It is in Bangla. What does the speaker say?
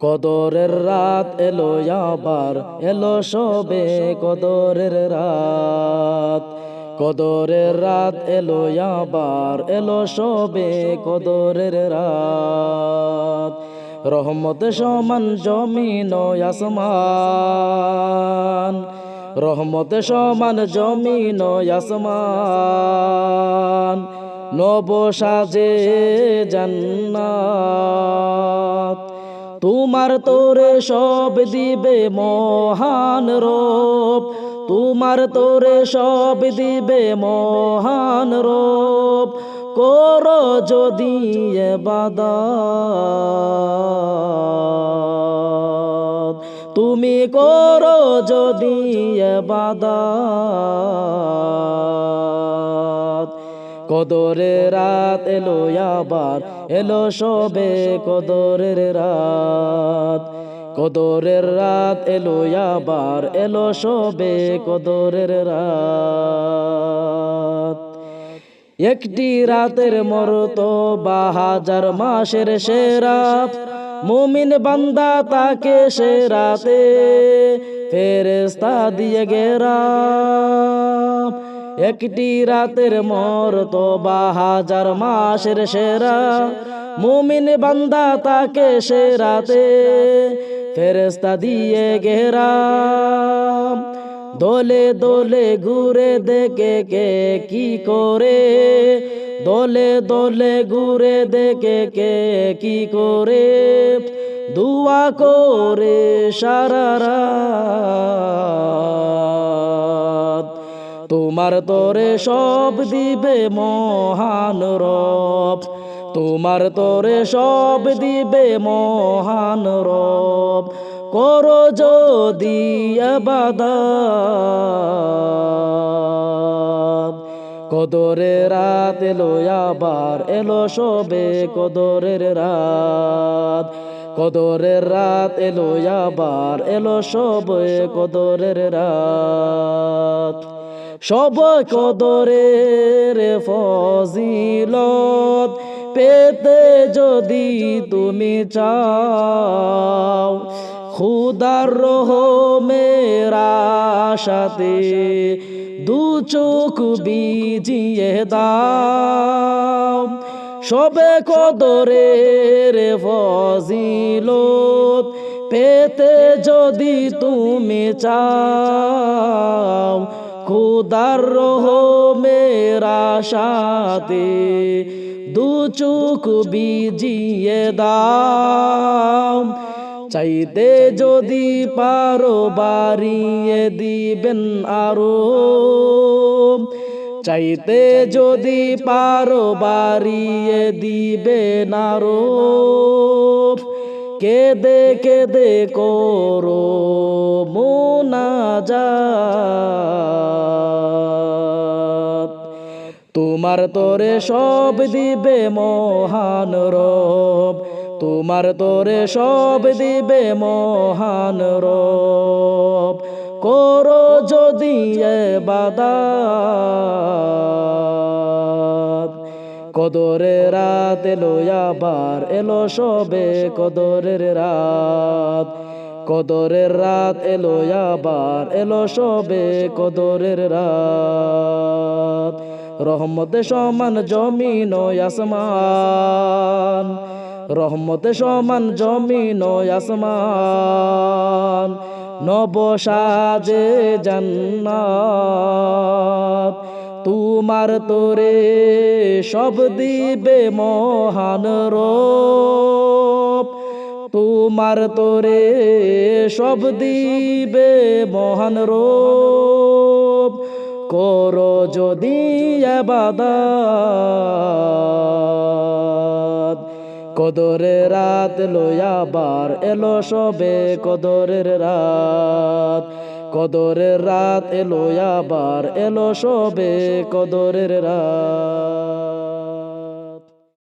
কদরের রাত এলো আবার, এলো সবে কদরের রাত। কদরের রাত এলো আবার, এলো সবে কদরের রাত। রহমত সমান জমিন আসমান। রহমত সমান জমিন আসমান। নব সাজে জান্নাত। তোমার তোরে সব দিবে মহান রূপ তোমার তোরে সব দিবে মহান রূপ কর যদি বাদা তুমি করো যদি বাদাত কদরে রাত এলো আবার, এলো সবে কদরের রাত। কদরের রাত এলো আবার, এলো সবে কদরের রাত। একটি রাতের মরত বা হাজার মাসের সেরা। মুমিন বান্দা তাকে সে রাতে ফেরেস্তা দিয়ে গেরা। একটি রাতের মর তো বা হাজার মাসের সেরা। মুমিন বান্দা তাকে সে রাতে ফেরেস্তা দিয়ে গেরা দোলে দোলে ঘুরে দেখে কে কি করে? দোলে দোলে ঘুরে দেখে কে কি করে? দুয়া করে সারা রাত। তোমার তোরে সব দিবে মহান রব। তোমার তোরে সব দিবে মহান রব। করো যদি কদরে রাত এলো, আবার এলো সবে কদরের রাত। কদরের রাত এলো, আবার এলো সবে কদরের রাত। সব কদরের ফজিলত পেতে যদি তুমি চাও। খুদার রহমেরা সাথে দু চোখ বিজিয়ে দাও। সবে কদরের ফজিলত পেতে যদি তুমি চাও। খুদার রহমেরা সাথে দু চোখ বিজিয়ে দাও। চাইতে যদি পারো বাড়িয়ে দিবেন আরও। চাইতে যদি পারো বাড়িয়ে দিবেন আরও। কেদে কেদে করো মোনাজাত। তোমার তোরে সব দিবে মহান রব। তোমার তোরে সব দিবে মহান রব। করো যদি বাদাত কদরে রাত এলো আবার, এলো সবে কদরের রাত। কদরের রাত এলো আবার, এলো সবে কদরের রাত। রহমতে সমান জমিন আসমান। রহমতে সমান জমিন আসমান। নব সাজে জান্নাত। তোমার তোরে সব দিবে মহান রূপ তোমার তোরে সব দিবে মহান রূপ করো যদি আবাদাত। কদরে রাত লয়াবার এলো সবে কদরের রাত। কদরের রাত এলো আবার এলো সবে কদরের রাত।